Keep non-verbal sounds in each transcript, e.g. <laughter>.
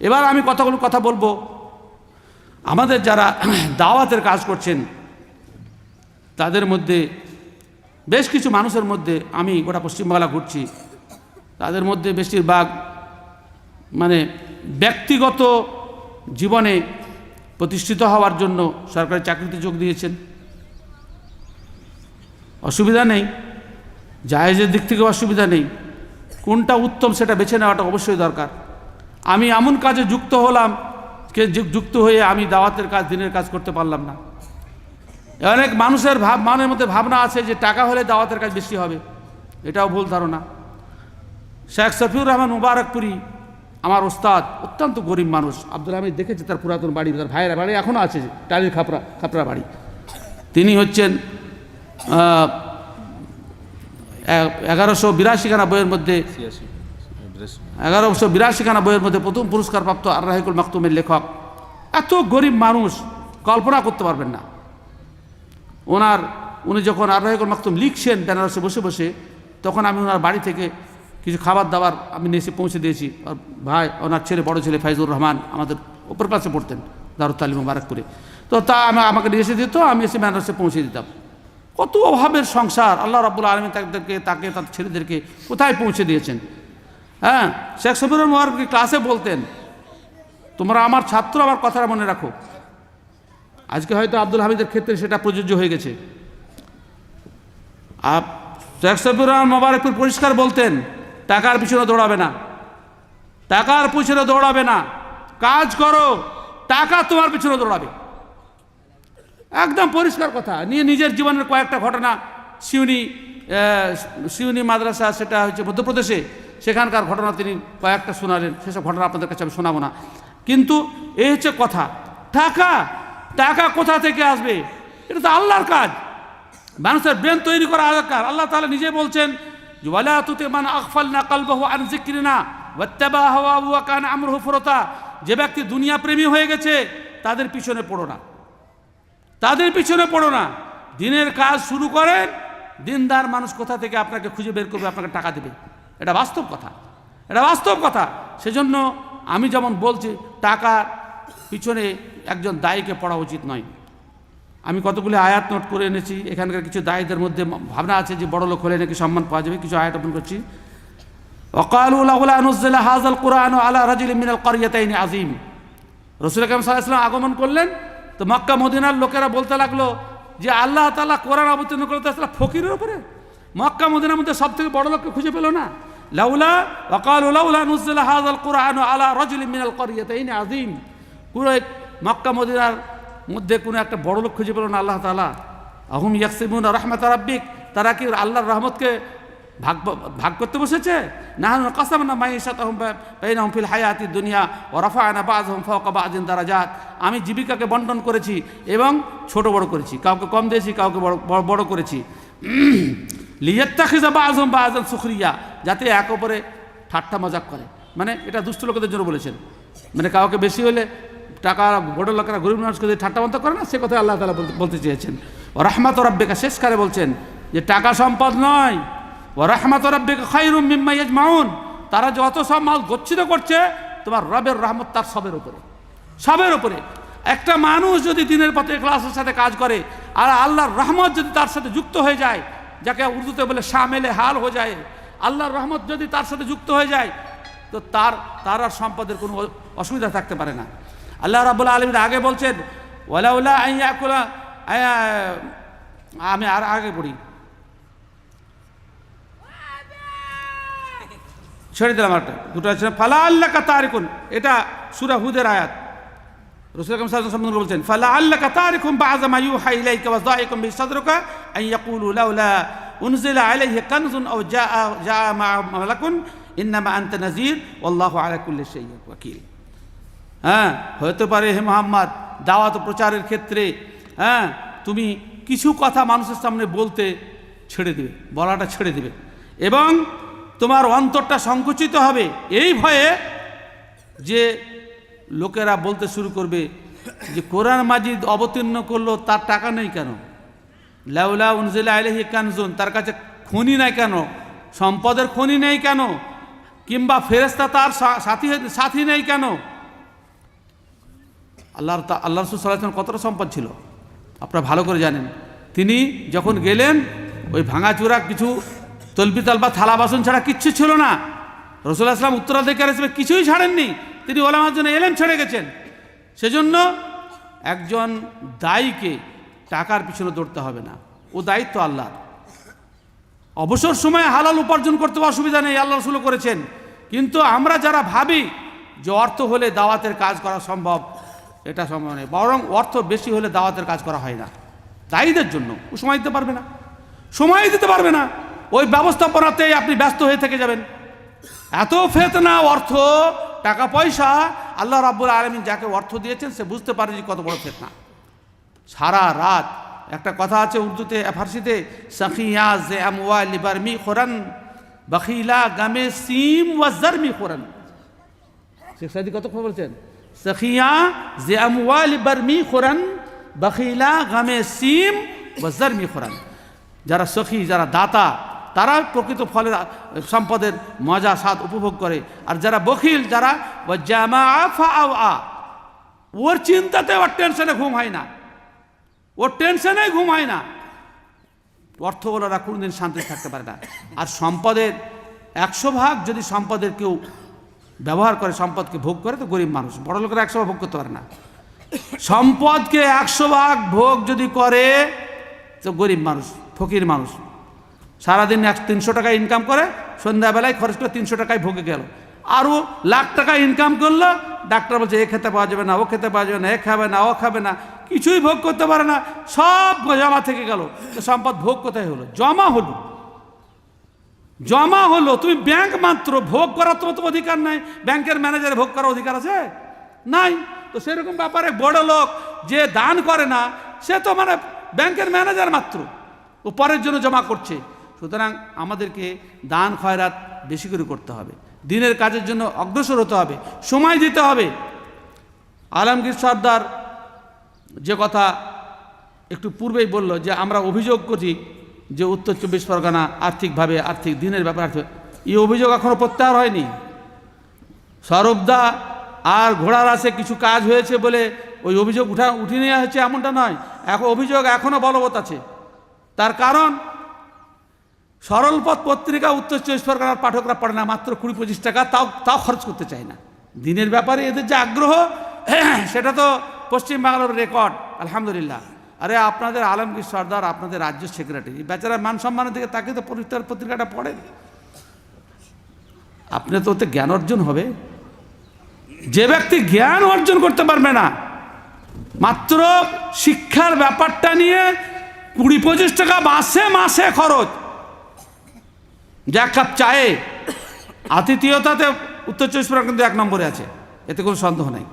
এবার আমি কতগুলো কথা বলব? আমাদের যারা দাওয়াতের কাজ করছেন, তাদের মধ্যে বেশ কিছু মানুষের মধ্যে আমি গোটা পশ্চিমবাংলা ঘুরছি। তাদের মধ্যে বেশিরভাগ মানে ব্যক্তিগত জীবনে প্রতিষ্ঠিত হওয়ার জন্য সরকারি চাকরিতে যোগ দিয়েছেন। অসুবিধা নেই, জায়েজের দিক থেকে অসুবিধা নেই। কোনটা উত্তম সেটা বেছে নেওয়াটা অবশ্যই দরকার। আমি এমন কাজে যুক্ত হলাম কে যুক্ত হয়ে আমি দাওয়াতের কাজ, দিনের কাজ করতে পারলাম না। অনেক মানুষের ভাব, মানের মধ্যে ভাবনা আছে যে টাকা হলে দাওয়াতের কাজ বেশি হবে। এটাও ভুল ধারণা। শেখ সফিউর রহমান মুবারকপুরি আমার ওস্তাদ, অত্যন্ত গরিব মানুষ। আব্দুল হামিদ দেখেছে তার পুরাতন বাড়ি, তার ভাইয়ের বাড়ি এখনও আছে টালির খাপড়া খাপড়া বাড়ি। তিনি হচ্ছেন এগারোশো বিরাশি বিরাশিখানা বইয়ের মধ্যে এগারোশো বিরাশিখানা বইয়ের মধ্যে প্রথম পুরস্কার প্রাপ্ত আর রাহিকুল মাকতুমের লেখক। এত গরিব মানুষ কল্পনা করতে পারবেন না। ওনার, উনি যখন আর রাহিকুল মাকতুম লিখছেন বেনারসে বসে বসে, তখন আমি ওনার বাড়ি থেকে কিছু খাবার দাবার আমি নিয়ে এসে পৌঁছে দিয়েছি। আর ভাই, ওনার ছেলে, বড় ছেলে ফাইজুর রহমান আমাদের উপর ক্লাসে পড়তেন দারুল তালিম মুবারকপুরে। তো তা আমি, আমাকে নিয়ে এসে দিত, আমি এসে বেনারসে পৌঁছে দিতাম। কত অভাবের সংসার, আল্লাহ রাবুল আলমী তাদেরকে, তাকে তার ছেলেদেরকে কোথায় পৌঁছে দিয়েছেন? হ্যাঁ শেখ সবির মোবারক ক্লাসে বলতেন? তোমরা আমার ছাত্র, আমার কথাটা মনে রাখো। আজকে হয়তো আব্দুল হামিদের ক্ষেত্রে সেটা প্রযোজ্য হয়ে গেছে। আপ, শেখ রহমান মোবারকপুর পরিষ্কার বলতেন, টাকার পিছনে দৌড়াবে না। টাকার পিছনে দৌড়াবে না। কাজ করো, টাকা তোমার পিছনে দৌড়াবে। একদম পরিষ্কার কথা। নিয়ে নিজের জীবনের কয়েকটা ঘটনা, সিউনি সিউনি মাদ্রাসা, সেটা হচ্ছে মধ্যপ্রদেশে। সেখানকার ঘটনা তিনি কয়েকটা শোনালেন, সেসব ঘটনা আপনাদের কাছে আমি শোনাবো না। কিন্তু এই হচ্ছে কথা, টাকা টাকা কোথা থেকে আসবে? এটা তো আল্লাহর কাজ। মানুষের ব্রেন তৈরি করা দরকার। আল্লাহ তাআলা নিজে বলছেন কানা যে ব্যক্তি দুনিয়া প্রেমী হয়ে গেছে, তাদের পিছনে পড়ো না। তাদের পিছনে পড়ো না। দিনের কাজ শুরু করেন, দিনদার মানুষ কোথা থেকে আপনাকে খুঁজে বের করবে, আপনাকে টাকা দেবে। এটা বাস্তব কথা। এটা বাস্তব কথা। সেজন্য আমি যেমন বলছি, টাকার পিছনে একজন দায়ীকে পড়া উচিত নয়। আমি কতগুলি আয়াত নোট করে এনেছি, এখানকার কিছু দায়ীদের মধ্যে ভাবনা আছে যে বড় লোক হলে নাকি সম্মান পাওয়া যাবে, কিছু আয়াত অপন করছি। হাজাল কোরআন আলা রাজিল মিনাল করিয়াতাইনি আজিম রসুল আকরম সাল্লাহ আগমন করলেন, তো মক্কা মদিনার লোকেরা বলতে লাগল যে আল্লাহ তালা কোরআন অবতীর্ণ করতে আসলে ফকিরের উপরে? মক্কা মদিনার মধ্যে সব থেকে বড় লোককে খুঁজে পেল না? লাউলা ওকাল লাউলা নুজলা হাজাল কোরআন আলা রজুল মিনাল করিয়াতাইন আজিম পুরো মক্কা, মদিনার মধ্যে কোনো একটা বড় লোক খুঁজে পেল না আল্লাহ তালা আহম ইয়াকসিমুন রহমত রাব্বিক, তারা কি আল্লাহর রহমতকে ভাগ ভাগ করতে বসেছে? না কাসাম না মাইশাত বাইনাহুম ফিল হায়াতি দুনিয়া ও রফায়না বাজহুম ফাওকা বাজিন দারাজাত। আমি জীবিকাকে বন্টন করেছি এবং ছোট বড় করেছি। কাউকে কম দিয়েছি, কাউকে বড়, বড়- করেছি। <clears throat> লিয়াত্তাখিজা বাজহুম বাজান সুখরিয়া। যাতে এক অপরে ঠাট্টা মজাক করে। মানে এটা দুষ্ট লোকেদের জন্য বলেছেন। মানে কাউকে বেশি হলে টাকা বড় লোকেরা, গরিব মানুষকে যদি ঠাট্টা মন্ত করে না, সে কথা আল্লাহ তালা বলতে- চেয়েছেন। ও রহমাত রব্বেকা শেষকারে বলছেন যে, টাকা সম্পদ নয়। ও রহমাত রব্বেকা খাইরুম মিম্মা মাউন তারা যত সব মাল গচ্ছিত করছে, তোমার রবের রহমত তার সবের উপরে। সবের উপরে। একটা মানুষ যদি দিনের পথে ক্লাসের সাথে কাজ করে, আর আল্লাহর রহমত যদি তার সাথে যুক্ত হয়ে যায়, যাকে উর্দুতে বলে শামেলে হাল হয়ে যায় আল্লাহর রহমত যদি তার সাথে যুক্ত হয়ে যায়, তো তার তার আর সম্পদের কোনো অসুবিধা থাকতে পারে না। আল্লাহ রাবুল্লাহ আলমীর আগে বলছেন ওলা ওলা আমি আর আগে পড়ি। ছেড়ে দিলাম একটা দুটো আছে, ফালা আল্লাহ কা তারিকুন এটা সুরা হুদের আয়াত। রসুল আকরম সাল্লাল্লাহু আলাইহি বলছেন, ফালা আল্লাহ কা তারিকুম বাযা মা ইউহা ইলাইকা ওয়া যায়িকুম বি সাদরুকা আন ইয়াকুলু উনজিলা আলাইহি কানজুন আও জাআ জাআ মা মালাকুন, ইন্নামা আনতা নাযীর, ওয়াল্লাহু আলা কুল্লি শাইইন ওয়াকিল। হ্যাঁ হতে পারে হে মোহাম্মদ, দাওয়াত প্রচারের ক্ষেত্রে হ্যাঁ তুমি কিছু কথা মানুষের সামনে বলতে ছেড়ে দেবে, বলাটা ছেড়ে দেবে। এবং তোমার অন্তরটা সংকুচিত হবে এই ভয়ে যে লোকেরা বলতে শুরু করবে যে কোরআন মাজিদ অবতীর্ণ করল, তার টাকা নেই কেন? লাউলা উনজিলা আলহি কানজুন, তার কাছে খনি নাই কেন? সম্পদের খনি নেই কেন? কিংবা ফেরেস্তা তার সাথী সাথী নেই কেন? আল্লাহর আল্লাহ রসুল সাল্লাহ কতটা সম্পদ ছিল? আপনারা ভালো করে জানেন। তিনি যখন গেলেন, ওই ভাঙাচুরা কিছু তলপিতাল বা থালা বাসন ছাড়া কিচ্ছু ছিল না। রসুল্লাহ আসলাম উত্তরাধিকার হিসেবে কিছুই ছাড়েননি। তিনি ওলামার জন্য এলেন, ছেড়ে গেছেন। সেজন্য একজন দায়ীকে টাকার পিছনে দৌড়তে হবে না। ও দায়িত্ব আল্লাহর। অবসর সময়ে হালাল উপার্জন করতে অসুবিধা নেই, আল্লাহ রসুল করেছেন। কিন্তু আমরা যারা ভাবি যে অর্থ হলে দাওয়াতের কাজ করা সম্ভব, এটা সম্ভব নেই বরং অর্থ বেশি হলে দাওয়াতের কাজ করা হয় না। দায়ীদের জন্য। ও সময় দিতে পারবে না। সময় দিতে পারবে না। ওই ব্যবস্থাপনাতেই আপনি ব্যস্ত হয়ে থেকে যাবেন। এত ফেতনা, অর্থ, টাকা পয়সা, আল্লাহ রাব্বুল আলমিন যাকে অর্থ দিয়েছেন, সে বুঝতে পারে যে কত বড় ফেতনা। সারা রাত। একটা কথা আছে উর্দুতে, ফার্সিতে, সাকিয়া জে আমওয়া লিবারমি খোরান বখিলা গামে সিম ওয়াজারমি খোরান। শেখ সাদি কত কথা বলছেন? সাকিয়া জে আমওয়া লিবারমি খোরান বখিলা গামে সিম ওয়াজারমি খোরান। যারা সখী, যারা দাতা, তারা প্রকৃত ফলের সম্পদের মজা, স্বাদ উপভোগ করে। আর যারা বখিল, যারা ওর চিন্তাতে ওর টেনশনে ঘুম হয় না। ওর টেনশনে ঘুম হয় না অর্থওয়ালারা কোনোদিন শান্তি থাকতে পারে না। আর সম্পদের একশো ভাগ যদি সম্পদের কেউ ব্যবহার করে, সম্পদকে ভোগ করে, তো গরিব মানুষ। বড় লোকেরা একশো ভাগ ভোগ করতে পারে না। সম্পদকে একশো ভাগ ভোগ যদি করে, তো গরিব মানুষ, ফকির মানুষ। সারাদিন এক তিনশো টাকা ইনকাম করে, সন্ধ্যাবেলায় খরচ করে তিনশো টাকায় ভোগে গেল। আরও লাখ টাকা ইনকাম করল, ডাক্তার বলছে, এ খেতে পাওয়া যাবে না, ও খেতে পাওয়া যাবে না, এ খাবে না, ও খাবে না। কিছুই ভোগ করতে পারে না, সব জমা থেকে গেল। সম্পদ ভোগ কোথায় হলো? জমা হলো। জমা হলো, তুমি ব্যাংক মাত্র ভোগ করার তো তো অধিকার নাই। ব্যাংকের ম্যানেজারে ভোগ করার অধিকার আছে? নাই। তো সেরকম ব্যাপারে বড় লোক যে দান করে না, সে তো মানে ব্যাংকের ম্যানেজার মাত্র। ও পরের জন্য জমা করছে। সুতরাং আমাদেরকে দান খয়রাত বেশি করে করতে হবে। দিনের কাজের জন্য অগ্রসর হতে হবে। সময় দিতে হবে। আলমগীর সর্দার যে কথা একটু পূর্বেই বলল যে আমরা অভিযোগ করি যে উত্তর চব্বিশ পরগনা আর্থিকভাবে, আর্থিক দিনের ব্যাপারে এই অভিযোগ এখনও প্রত্যাহার হয়নি। সরবদা আর ঘোড়ার আসে কিছু কাজ হয়েছে বলে ওই অভিযোগ উঠা উঠিয়ে নেওয়া হয়েছে এমনটা নয়। এখন অভিযোগ এখনও বলবৎ আছে। তার কারণ, সরলপথ পত্রিকা উত্তর চব্বিশ পরগনার পাঠকরা পড়ে না, মাত্র কুড়ি পঁচিশ টাকা, তাও তাও খরচ করতে চায় না। দিনের ব্যাপারে এদের যে আগ্রহ, <clears throat> সেটা তো পশ্চিমবাংলার রেকর্ড, আলহামদুলিল্লাহ। আরে, আপনাদের আলমগীর সর্দার, আপনাদের রাজ্য সেক্রেটারি। বেচারা মান সম্মানের দিকে তাকে তো পরিষ্কার পত্রিকাটা পড়েন আপনি তো ওতে জ্ঞান অর্জন হবে। যে ব্যক্তি জ্ঞান অর্জন করতে পারবে না, মাত্র শিক্ষার ব্যাপারটা নিয়ে কুড়ি পঁচিশ টাকা মাসে মাসে খরচ। যে কাপ চায়ে, আতিথিয়তাতে উত্তর চব্বিশ পরগনা কিন্তু এক নম্বরে আছে। এতে কোনো সন্দেহ নেই।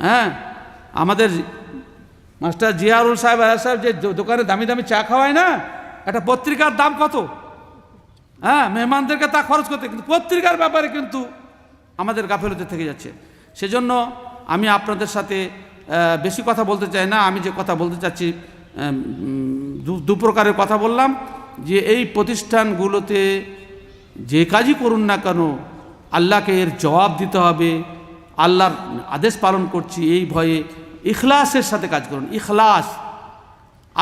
হ্যাঁ? আমাদের মাস্টার জিয়ারুল সাহেব আয়া সাহেব যে দোকানে দামি দামি চা খাওয়ায় না, একটা পত্রিকার দাম কত? হ্যাঁ মেহমানদেরকে তা খরচ করতে কিন্তু পত্রিকার ব্যাপারে কিন্তু আমাদের গাফেলতে থেকে যাচ্ছে। সেজন্য আমি আপনাদের সাথে বেশি কথা বলতে চাই না, আমি যে কথা বলতে চাচ্ছি দু- প্রকারের কথা বললাম, যে এই প্রতিষ্ঠানগুলোতে যে কাজই করুন না কেন, আল্লাহকে এর জবাব দিতে হবে আল্লাহর আদেশ পালন করছি, এই ভয়ে ইখলাসের সাথে কাজ করুন। ইখলাস।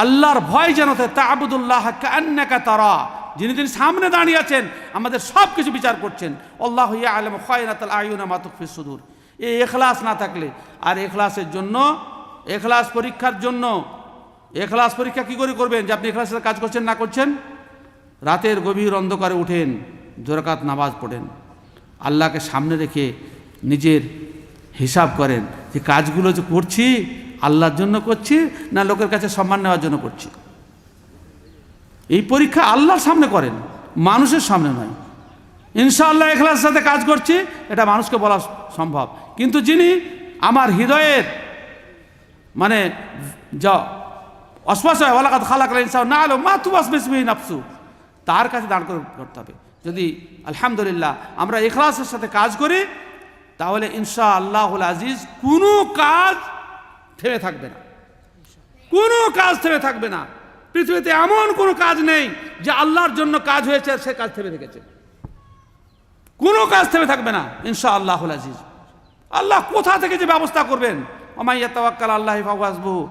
আল্লাহর ভয় যেন তা আবুদুল্লাহ কান্নাকা তারা। যিনি তিনি সামনে দাঁড়িয়ে আছেন, আমাদের সব কিছু বিচার করছেন। আল্লাহ ইয়া আলম খয়নাতাল আয়ুনা মাতুকফি সুদূর। এই এখলাস না থাকলে, আর এখলাসের জন্য এখলাস পরীক্ষার জন্য এখলাস পরীক্ষা কি করে করবেন? যে আপনি এখলাসের কাজ করছেন, না করছেন? রাতের গভীর অন্ধকারে উঠেন, জোরাকাত নামাজ পড়েন। আল্লাহকে সামনে রেখে নিজের হিসাব করেন যে কাজগুলো যে করছি, আল্লাহর জন্য করছি না লোকের কাছে সম্মান নেওয়ার জন্য করছি। এই পরীক্ষা আল্লাহর সামনে করেন, মানুষের সামনে নয়। ইনশাআল্লাহ এখলাসের সাথে কাজ করছি, এটা মানুষকে বলা সম্ভব। কিন্তু যিনি আমার হৃদয়ের মানে যা অস্পষ্ট হয় ওলাকাত খালাক না আলো, মা তু আসবেসবি নাফসু, তার কাছে দাঁড় করে করতে হবে। যদি আলহামদুলিল্লাহ আমরা এখলাসের সাথে কাজ করি তাহলে ইনশা আল্লাহুল আজিজ কোনো কাজ থেমে থাকবে না। কোনো কাজ থেমে থাকবে না। পৃথিবীতে এমন কোনো কাজ নেই যে আল্লাহর জন্য কাজ হয়েছে আর সে কাজ থেমে থেকেছে কোনো কাজ থেমে থাকবে না ইনশা আল্লাহুল আজিজ। আল্লাহ কোথা থেকে যে ব্যবস্থা করবেন? ওমাইয়া তাওয়াক্কাল আল্লাহ ফাওয়াজবু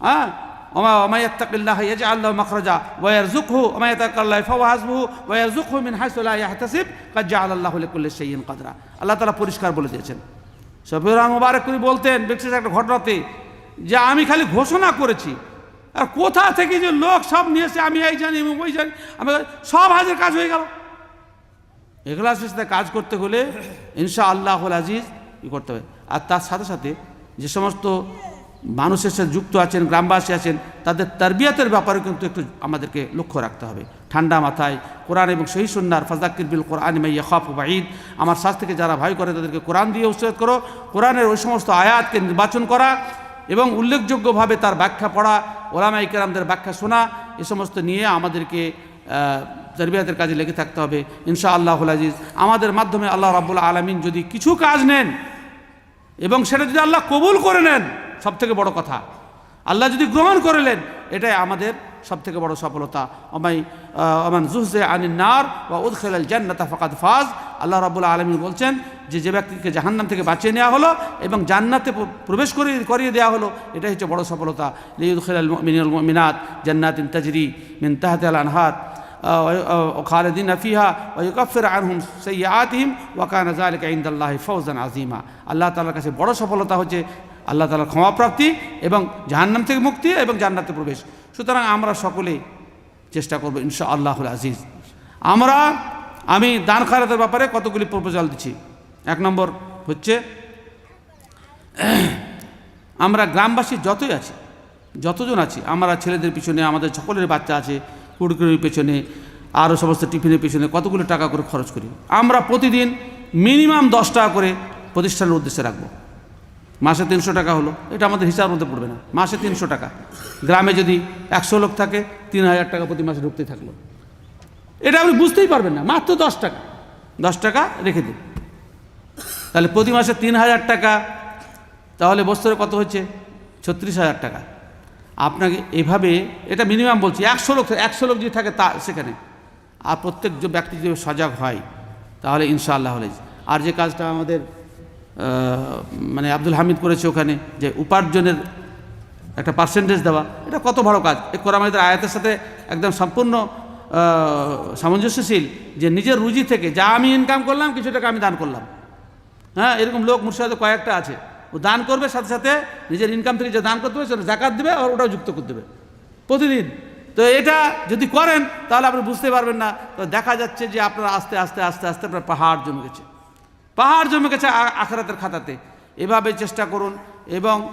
হ্যাঁ? মিন আল্লাহু পরিষ্কার বলে দিয়েছেন। করি বলতেন বিশেষ একটা ঘটনাতে, যে আমি খালি ঘোষণা করেছি, আর কোথা থেকে যে লোক সব নিয়েছে আমি এই জানি ওই জানি, আমি সব হাজের কাজ হয়ে গেল। এখলাসের সাথে কাজ করতে হলে ইনশা আল্লাহুল আজিজ ই করতে হবে। আর তার সাথে সাথে যে সমস্ত মানুষের সাথে যুক্ত আছেন, গ্রামবাসী আছেন, তাদের তারবিয়াতের ব্যাপারে কিন্তু একটু আমাদেরকে লক্ষ্য রাখতে হবে। ঠান্ডা মাথায় কোরআন এবং সহি সুন্নার ফাজাক্কির বিল কোরআন মাইয়া খফ বাঈদ। আমার শ্বাস থেকে যারা ভয় করে তাদেরকে কোরআন দিয়ে উৎসাহ করো। কোরআনের ওই সমস্ত আয়াতকে নির্বাচন করা এবং উল্লেখযোগ্যভাবে তার ব্যাখ্যা পড়া ওলামা ইকরামদের ব্যাখ্যা শোনা, এ সমস্ত নিয়ে আমাদেরকে তরবিয়াতের কাজে লেগে থাকতে হবে। ইনশা আল্লাহুল আজিজ। আমাদের মাধ্যমে আল্লাহ রাবুল আলমিন যদি কিছু কাজ নেন এবং সেটা যদি আল্লাহ কবুল করে নেন সব থেকে বড় কথা। আল্লাহ যদি গ্রহণ করলেন এটাই আমাদের সব থেকে বড় সফলতা। আমাই আমান জুহজে আনিন নার বা উদ উদ্খেল জান্নাতা ফকাত ফাজ। আল্লাহ রাবুল আলমী বলছেন যে যে ব্যক্তিকে জাহান্নাম থেকে বাঁচিয়ে নেওয়া হলো এবং জান্নাতে প্রবেশ করিয়ে করিয়ে দেওয়া হলো, এটাই হচ্ছে বড় সফলতা। লিউদ্খেল মিনাত জান্নাতিন তাজরি মিন তাহাতে আল আনহার। খালেদিন ফিহা ওয়ুকাফির আনহুম সৈয়াতিহিম ওয়াকানা জালিকা ইনদাল্লাহি ফৌজান আজিমা আল্লাহ তালার কাছে বড় সফলতা হচ্ছে আল্লাহ তালার ক্ষমাপ্রাপ্তি এবং জাহান্নাম থেকে মুক্তি এবং জান্নাতে প্রবেশ। সুতরাং আমরা সকলেই চেষ্টা করব ইনশা আল্লাহুল আজিজ। আমরা, আমি দান খারাতের ব্যাপারে কতগুলি প্রপোজাল দিচ্ছি। এক নম্বর হচ্ছে, আমরা গ্রামবাসী যতই আছি, যতজন আছি, আমরা ছেলেদের পিছনে, আমাদের সকলের বাচ্চা আছে কুড়কুড়ির পেছনে আরও সমস্ত টিফিনের পেছনে কতগুলো টাকা করে খরচ করি? আমরা প্রতিদিন মিনিমাম দশ টাকা করে প্রতিষ্ঠানের উদ্দেশ্যে রাখব। মাসে তিনশো টাকা হলো। এটা আমাদের হিসাব মধ্যে পড়বে না। মাসে তিনশো টাকা। গ্রামে যদি একশো লোক থাকে, তিন হাজার টাকা প্রতি মাসে ঢুকতে থাকল। এটা আপনি বুঝতেই পারবেন না। মাত্র দশ টাকা। দশ টাকা রেখে দিন। তাহলে প্রতি মাসে তিন হাজার টাকা। তাহলে বছরে কত হচ্ছে? ছত্রিশ হাজার টাকা। আপনাকে এভাবে, এটা মিনিমাম বলছি, একশো লোক একশো লোক যদি থাকে তা সেখানে। আর প্রত্যেক ব্যক্তি যদি সজাগ হয়, তাহলে ইনশাআল্লাহ হলে। আর যে কাজটা আমাদের মানে আব্দুল হামিদ করেছে ওখানে, যে উপার্জনের একটা পার্সেন্টেজ দেওয়া, এটা কত বড় কাজ। এ কোরআমাদের আয়াতের সাথে একদম সম্পূর্ণ সামঞ্জস্যশীল, যে নিজের রুজি থেকে যা আমি ইনকাম করলাম, কিছু টাকা আমি দান করলাম। হ্যাঁ এরকম লোক মুর্শিদাবাদে কয়েকটা আছে। ও দান করবে সাথে সাথে নিজের ইনকাম থেকে যে দান করতে হবে সেটা জাকাত দেবে আর ওটাও যুক্ত করে দেবে। প্রতিদিন। তো এটা যদি করেন, তাহলে আপনি বুঝতে পারবেন না। তো দেখা যাচ্ছে যে আপনার আস্তে আস্তে আস্তে আস্তে আপনার পাহাড় জমে গেছে। পাহাড় জমে গেছে আখেরাতের খাতাতে। এভাবে চেষ্টা করুন এবং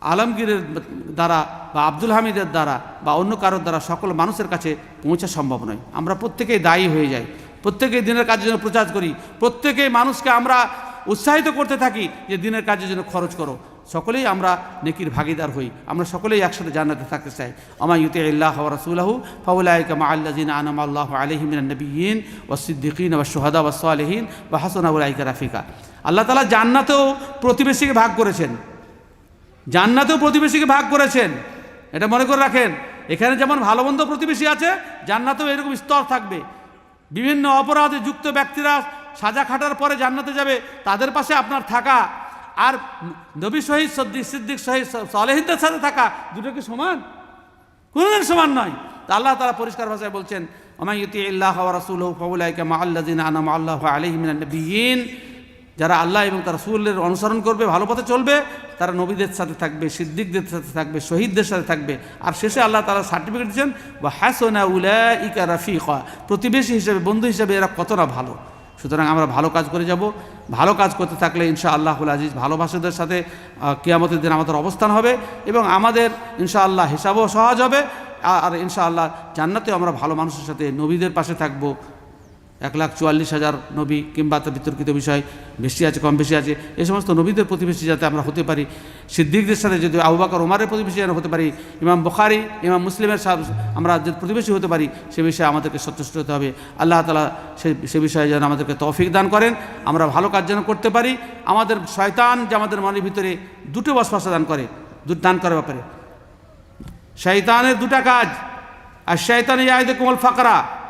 আলমগীরের দ্বারা বা আব্দুল হামিদের দ্বারা বা অন্য কারোর দ্বারা সকল মানুষের কাছে পৌঁছা সম্ভব নয়। আমরা প্রত্যেকেই দায়ী হয়ে যাই। প্রত্যেকেই দিনের কাজের জন্য প্রচার করি। প্রত্যেকেই মানুষকে আমরা উৎসাহিত করতে থাকি যে দিনের কাজের জন্য খরচ করো। সকলেই আমরা নেকির ভাগিদার হই। আমরা সকলেই একসাথে জান্নাতে থাকতে চাই। আমা ইউতে আল্লাহ রাসুলাহু ফাউলাইকা মা আল্লাজিন আনাম আল্লাহ আলহিম নবীন ও সিদ্দিকিন ও সোহাদা ও সালেহীন বা হাসন আউলাইকা রাফিকা। আল্লাহ তালা জান্নাতেও প্রতিবেশীকে ভাগ করেছেন। জান্নাতেও প্রতিবেশীকে ভাগ করেছেন। এটা মনে করে রাখেন, এখানে যেমন ভালো মন্দ প্রতিবেশী আছে, জান্নাতেও এরকম স্তর থাকবে। বিভিন্ন অপরাধে যুক্ত ব্যক্তিরা সাজা খাটার পরে জান্নাতে যাবে, তাদের পাশে আপনার থাকা। আর নবী শহীদ সদ্দিক, সিদ্দিক শহীদ, সালেহিনদের সাথে থাকা, দুটো কি সমান? কোনোদিন সমান নয়। তা আল্লাহ তারা পরিষ্কার ভাষায় বলছেন আমায়ুতি আল্লাহ রাসুল ফাউলাইকা মা আল্লাদিন আনাম আল্লাহ আলহিমিন যারা আল্লাহ এবং তার রসুলের অনুসরণ করবে, ভালো পথে চলবে, তারা নবীদের সাথে থাকবে, সিদ্দিকদের সাথে থাকবে, শহীদদের সাথে থাকবে। আর শেষে আল্লাহ তারা সার্টিফিকেট দিচ্ছেন বা হাসনা উলা ইকা রাফিকা। প্রতিবেশী হিসেবে, বন্ধু হিসেবে এরা কতটা ভালো? সুতরাং আমরা ভালো কাজ করে যাব। ভালো কাজ করতে থাকলে ইনশা আল্লাহুল আজিজ ভালোবাসাদের সাথে কেয়ামতের দিন আমাদের অবস্থান হবে এবং আমাদের ইনশা আল্লাহ হিসাবও সহজ হবে। আর ইনশা আল্লাহ জান্নাতেও আমরা ভালো মানুষের সাথে নবীদের পাশে থাকব। এক লাখ চুয়াল্লিশ হাজার নবী কিংবা তার বিতর্কিত বিষয় বেশি আছে, কম বেশি আছে এই সমস্ত নবীদের প্রতিবেশী যাতে আমরা হতে পারি। সিদ্দিকদের সাথে যদি আবু বাকর ওমারের প্রতিবেশী যেন হতে পারি, ইমাম বখারি, ইমাম মুসলিমের আমরা যে প্রতিবেশী হতে পারি, সে বিষয়ে আমাদেরকে সচেষ্ট হতে হবে। আল্লাহ তালা সে সে বিষয়ে যেন আমাদেরকে তৌফিক দান করেন। আমরা ভালো কাজ যেন করতে পারি। আমাদের শয়তান যে আমাদের মনের ভিতরে দুটো বসবাসা দান করে দান করার ব্যাপারে। শয়তানের দুটা কাজ। আর শয়তান ইয়াহিদ কোমল ফাকরা।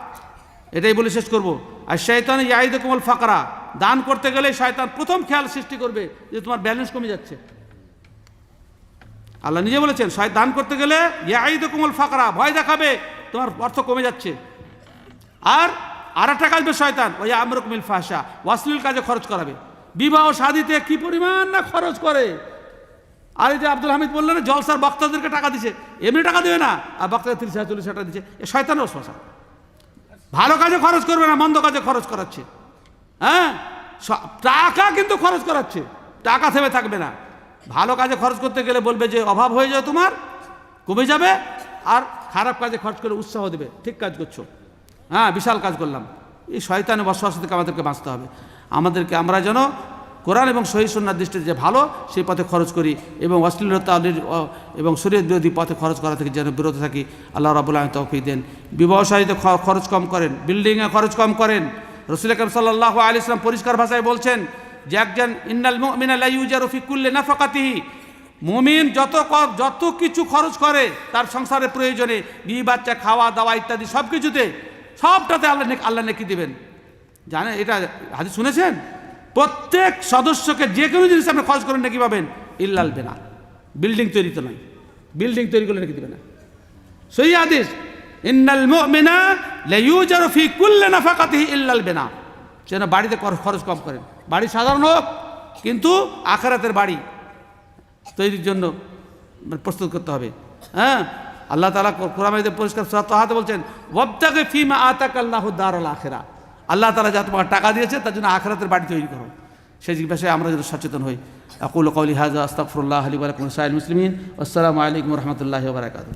এটাই বলে শেষ করব। আর শয়তান ইয়াহিদ কোমল ফাকরা, দান করতে গেলে শয়তান প্রথম খেয়াল সৃষ্টি করবে যে তোমার ব্যালেন্স কমে যাচ্ছে। আল্লাহ নিজে বলেছেন দান করতে গেলে ইয়াঈদ কুমল ফাকরা, ভয় দেখাবে, তোমার অর্থ কমে যাচ্ছে। আর আর একটা কাজ বেশ শয়তান ওই আমরকমিল ফাহসা ওয়াসলিল কাজে খরচ করাবে। বিবাহ শাদিতে কি পরিমাণ না খরচ করে? আর এই যে আব্দুল হামিদ বললেন জলসার বক্তাদেরকে টাকা দিছে, এমনি টাকা দেবে না, আর বক্তাদের তিরিশ হাজার, চল্লিশ হাজার টাকা দিচ্ছে। এ শয়তানের শশা ভালো কাজে খরচ করবে না, মন্দ কাজে খরচ করাচ্ছে। হ্যাঁ? টাকা কিন্তু খরচ করাচ্ছে, টাকা থেমে থাকবে না। ভালো কাজে খরচ করতে গেলে বলবে যে, অভাব হয়ে যাবে তোমার, কমে যাবে, আর খারাপ কাজে খরচ করে উৎসাহ দেবে। ঠিক কাজ করছ। হ্যাঁ বিশাল কাজ করলাম। এই শয়তানে বসবাস থেকে আমাদেরকে বাঁচতে হবে। আমাদেরকে, আমরা যেন কোরআন এবং সহি সন্ন্যার দৃষ্টিতে যে ভালো, সেই পথে খরচ করি এবং অশ্লীলতা এবং শরীর বিরোধী পথে খরচ করা থেকে যেন বিরত থাকি, আল্লাহ রাবুল আলম তৌফিক দেন। বিবাহসাহিতে খরচ কম করেন বিল্ডিংয়ে খরচ কম করেন। রসুল আকরম সাল্লাহ আলি ইসলাম পরিষ্কার ভাষায় বলছেন যে একজন, ইন্নাল মিনাল ইউজার ফিকুল্লে নাফাকাতিহি। মুমিন যত যত কিছু খরচ করে, তার সংসারের প্রয়োজনে বিয়ে বাচ্চা, খাওয়া, দাওয়া ইত্যাদি সব কিছুতে সবটাতে আল্লাহ আল্লাহ নেকি দেবেন। জানেন, এটা হাদিস শুনেছেন? প্রত্যেক সদস্যকে যে কোনো জিনিস আপনি খরচ করেন নাকি পাবেন ইল্লাল বেনা বিল্ডিং তৈরিতে নয় বিল্ডিং তৈরি করলে নাকি দেবে না। সহি হাদিস, ইন্নাল মুমিনা লাইউজারু ফি কুল্লি নাফাকাতিহি ইল্লাল বেনা সেজন্য বাড়িতে খরচ- কম করেন। বাড়ি সাধারণ হোক, কিন্তু আখারাতের বাড়ি তৈরির জন্য মানে প্রস্তুত করতে হবে। হ্যাঁ? আল্লাহ তালা কোরআমাইদের পরিষ্কার সুরাত তাহাতে বলছেন ওয়াবতাকে ফিমা আতাক আল্লাহ আখেরা। আল্লাহ তালা যা তোমাকে টাকা দিয়েছে, তার জন্য আখরাতের বাড়ি তৈরি করো। সেই বিষয়ে আমরা যেন সচেতন হই। আকুল কৌলি হাজা আস্তাফরুল্লাহ আলী বারাকুম সাইল মুসলিমিন। আসসালামু আলাইকুম রহমতুল্লাহ বারাকাতু